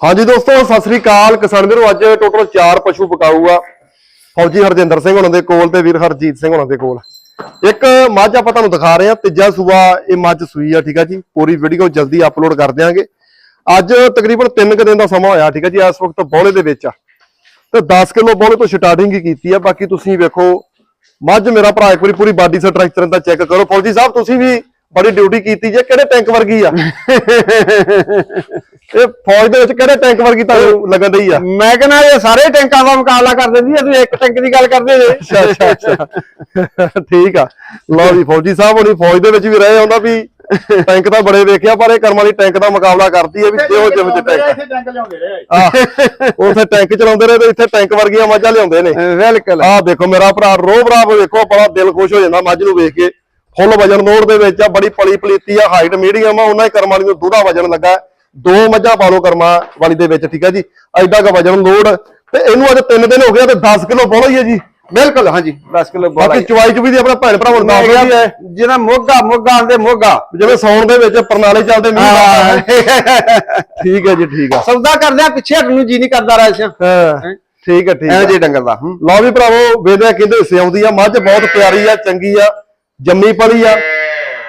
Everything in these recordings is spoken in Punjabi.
ਹਾਂਜੀ ਦੋਸਤੋ, ਸਤਿ ਸ੍ਰੀ ਅਕਾਲ। ਕਿਸਾਨ ਵੀਰੋ, ਅੱਜ ਟੋਟਲ 4 ਪਸ਼ੂ ਪਕਾਊ ਆ ਫੌਜੀ ਹਰਜਿੰਦਰ ਸਿੰਘ ਉਹਨਾਂ ਦੇ ਕੋਲ ਤੇ ਵੀਰ ਹਰਜੀਤ ਸਿੰਘ ਉਹਨਾਂ ਦੇ ਕੋਲ। ਇੱਕ ਮੱਝ ਆਪਾਂ ਤੁਹਾਨੂੰ ਦਿਖਾ ਰਹੇ ਆ ਤੀਜਾ ਸੂਆ ਇਹ ਮੱਝ ਸੂਈ ਆ, ਠੀਕ ਆ ਜੀ। ਪੂਰੀ ਵੀਡੀਓ ਜਲਦੀ ਅਪਲੋਡ ਕਰ ਦਿਆਂਗੇ। ਅੱਜ ਤਕਰੀਬਨ 3 ਕੁ ਦਿਨ ਦਾ ਸਮਾਂ ਹੋਇਆ, ਠੀਕ ਆ ਜੀ, ਇਸ ਵਕਤ ਬੌਲੇ ਦੇ ਵਿੱਚ ਆ। ਤੇ 10 ਕਿਲੋ ਬੌਲੇ ਤੋਂ ਸਟਾਰਟਿੰਗ ਹੀ ਕੀਤੀ ਆ, ਬਾਕੀ ਤੁਸੀਂ ਵੇਖੋ। ਮੱਝ ਮੇਰਾ ਭਰਾ ਇੱਕ ਵਾਰੀ ਪੂਰੀ ਬਾਡੀ ਸਟਰਕਚਰ ਦਾ ਚੈੱਕ ਕਰੋ। ਫੌਜੀ ਸਾਹਿਬ, ਤੁਸੀਂ ਵੀ ਬੜੀ ਡਿਊਟੀ ਕੀਤੀ ਜੇ, ਕਿਹੜੇ ਟੈਂਕ ਵਰਗੀ ਆ? ਇਹ ਫੌਜ ਦੇ ਵਿੱਚ ਕਿਹੜੇ ਟੈਂਕ ਵਰਗੀ ਤੁਹਾਨੂੰ ਲੱਗਣ ਰਹੀ ਆ? ਮੈਂ ਕਹਿੰਦਾ ਇਹ ਸਾਰੇ ਟੈਂਕਾਂ ਦਾ ਮੁਕਾਬਲਾ ਕਰ ਦਿੰਦੀ ਹੈ ਤੁਸੀਂ ਇੱਕ ਟੈਂਕ ਦੀ ਗੱਲ ਕਰਦੇ ਜੇ। ਅੱਛਾ ਅੱਛਾ ਠੀਕ ਆ। ਲਓ ਜੀ ਫੌਜੀ ਸਾਹਿਬ ਹੋਣੀ ਫੌਜ ਦੇ ਵਿੱਚ ਵੀ ਰਹੇ ਹੁੰਦਾ ਵੀ ਟੈਂਕ ਤਾਂ ਬੜੇ ਵੇਖਿਆ ਪਰ ਇਹ ਕਰਮ ਵਾਲੀ ਟੈਂਕ ਦਾ ਮੁਕਾਬਲਾ ਕਰਦੀ ਹੈ ਵੀ ਜਿਹੋ ਜਿਹੋ ਟੈਂਕ ਇੱਥੇ ਟੈਂਕ ਲਿਆਉਂਦੇ ਰਹੇ ਆਹ ਉੱਥੇ ਟੈਂਕ ਚਲਾਉਂਦੇ ਰਹੇ ਤੇ ਇੱਥੇ ਟੈਂਕ ਵਰਗੀਆਂ ਮੱਝਾਂ ਲਿਆਉਂਦੇ ਨੇ। ਬਿਲਕੁਲ। ਆਹ ਦੇਖੋ ਮੇਰਾ ਭਰਾ ਰੋਬ ਰਾਬ ਵੇਖੋ ਬੜਾ ਦਿਲ ਖੁਸ਼ ਹੋ ਜਾਂਦਾ ਮੱਝ ਨੂੰ ਵੇਖ ਕੇ। ਫੁੱਲ ਵਜਨ ਨੋੜ ਦੇ ਵਿੱਚ ਆ ਬੜੀ ਪਲੀ ਪਲੀਤੀ ਆ ਹਾਈਟ ਮੀਡੀਅਮ ਆ ਉਹਨਾਂ ਹੀ ਕਰਮ ਵਾਲੀ ਨੂੰ ਦੂਧਾ ਵਜਨ ਲੱਗਾ। ਦੋ ਮੱਝਾਂ ਪਾ ਲਓ ਕਰਮਾ ਵਾਲੀ ਦੇ ਵਿੱਚ ਠੀਕ ਹੈ ਜੀ? ਐਡਾ ਕਾ ਵਜਨ ਲੋਡ ਤੇ ਇਹਨੂੰ ਅੱਜ 3 ਦਿਨ ਹੋ ਗਿਆ ਤੇ 10 ਕਿਲੋ ਬੋਲਾ ਹੀ ਹੈ ਜੀ। ਬਿਲਕੁਲ ਹਾਂਜੀ। 10 ਕਿਲੋ ਬੋਲਾ ਬਾਕੀ ਚਵਾਈ ਚੁਬੀ ਦੀ ਆਪਣਾ ਭੈਣ ਭਰਾਵਾਂ ਨੂੰ ਦੱਸ ਹੈ। ਜਿਹਦਾ ਮੋਗਾ ਮੋਗਾ ਆਂਦੇ ਮੋਗਾ। ਜਿਵੇਂ ਸੌਣ ਦੇ ਵਿੱਚ ਪ੍ਰਣਾਲੀ ਚੱਲਦੇ ਮੀਂਹ ਹਾਂ। ਠੀਕ ਹੈ ਜੀ ਠੀਕ ਆ। ਸੌਦਾ ਕਰਦੇ ਆ ਪਿੱਛੇ ਹਟਣ ਨੂੰ ਜੀ ਨਹੀਂ ਕਰਦਾ ਰਾਜਿਆ ਹਾਂ ਠੀਕ ਹੈ ਠੀਕ ਹੈ ਜੇ ਡੰਗਰ ਦਾ ਹੂੰ। ਲਓ ਵੀ ਭਰਾਵੋ ਵੇਦਿਆ ਕਹਿੰਦੇ ਹਿੱਸੇ ਆਉਂਦੀ ਆ। ਮੱਝ ਬਹੁਤ ਪਿਆਰੀ ਆ ਚੰਗੀ ਆ। ਜੰਮੀ ਪਲੀ ਆ।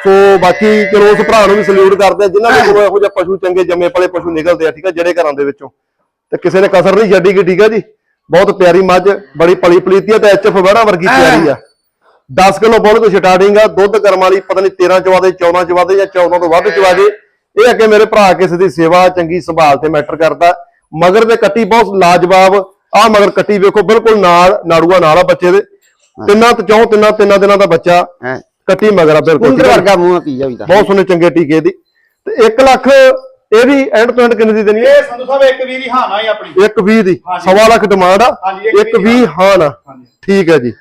ਸੋ ਬਾਕੀ ਚਲੋ ਉਸ ਭਰਾ ਨੂੰ ਵੀ ਸਲੂਟ ਕਰਦੇ ਆ ਜਿਨ੍ਹਾਂ ਦੇ ਕੋਲੋਂ ਇਹੋ ਜਿਹੇ ਪਸ਼ੂ ਚੰਗੇ ਜੰਮੇ ਪਲੇ ਪਸ਼ੂ ਨਿਕਲਦੇ ਆ ਠੀਕ ਆ ਜਿਹੜੇ ਘਰਾਂ ਦੇ ਵਿੱਚੋਂ। ਤੇ ਕਿਸੇ ਨੇ ਕਸਰ ਨਹੀਂ ਛੱਡੀ ਗੀ ਠੀਕ ਆ ਜੀ? ਬਹੁਤ ਪਿਆਰੀ ਮੱਝ ਬੜੀ ਪਲੀ ਪਲੀਤੀ ਆ ਤੇ ਐਚਐਫ ਵੜਾ ਵਰਗੀ ਪਿਆਰੀ ਆ। 10 ਕਿਲੋ ਬੋਲ ਤੋਂ ਸਟਾਰਟਿੰਗ ਆ ਦੁੱਧ ਕਰਮ ਵਾਲੀ ਪਤਾ ਨਹੀਂ 13 ਚਵਾ ਦੇ 14 ਚਵਾ ਦੇ ਜਾਂ 14 ਤੋਂ ਵੱਧ ਚਵਾ ਦੇ। ਇਹ ਅੱਗੇ ਮੇਰੇ ਭਰਾ ਕਿਸੇ ਦੀ ਸੇਵਾ ਚੰਗੀ ਸੰਭਾਲ ਤੇ ਮੈਟਰ ਕਰਦਾ। ਮਗਰ ਤੇ ਕੱਟੀ ਬਹੁਤ ਲਾਜਵਾਬ ਆ ਮਗਰ ਕੱਟੀ ਵੇਖੋ ਬਿਲਕੁਲ ਨਾਲ ਨਾੜੂਆ ਨਾਲ ਆ ਬੱਚੇ ਦੇ। ਤਿੰਨਾਂ ਤੋਂ ਚੌਂ ਤਿੰਨਾਂ ਤਿੰਨਾਂ ਦਿਨਾਂ ਦਾ ਬੱਚਾ। ਕੱਟੀ ਮਗਰ ਆ ਬਿਲਕੁਲ ਕੁੰਦਰ ਆ। ਵਰਗਾ ਮੂੰਹ ਪੀ ਜਾਵੀਦਾ ਬਹੁਤ ਸੋਹਣੇ ਚੰਗੇ ਟੀਕੇ ਦੀ। ਤੇ 1 ਲੱਖ ਇਹ ਵੀ ਐਂਡ ਤੋਂ ਐਂਡ ਕਿੰਨੇ ਦੀ ਦੇਣੀ ਹੈ? ਇਹ ਸੰਧੂ ਸਾਹਿਬ ਇੱਕ ਵੀਰ ਹੀ ਹਾਨਾ ਹੀ ਆਪਣੀ। ਇੱਕ 20 ਦੀ ਹਾਂਜੀ। ਸਵਾ ਲੱਖ ਡਿਮਾਂਡ ਆ। ਹਾਂਜੀ, ਇੱਕ ਇੱਕ ਵੀਹ 20 ਹਾਂ ਨਾ। ਠੀਕ ਹੈ ਜੀ।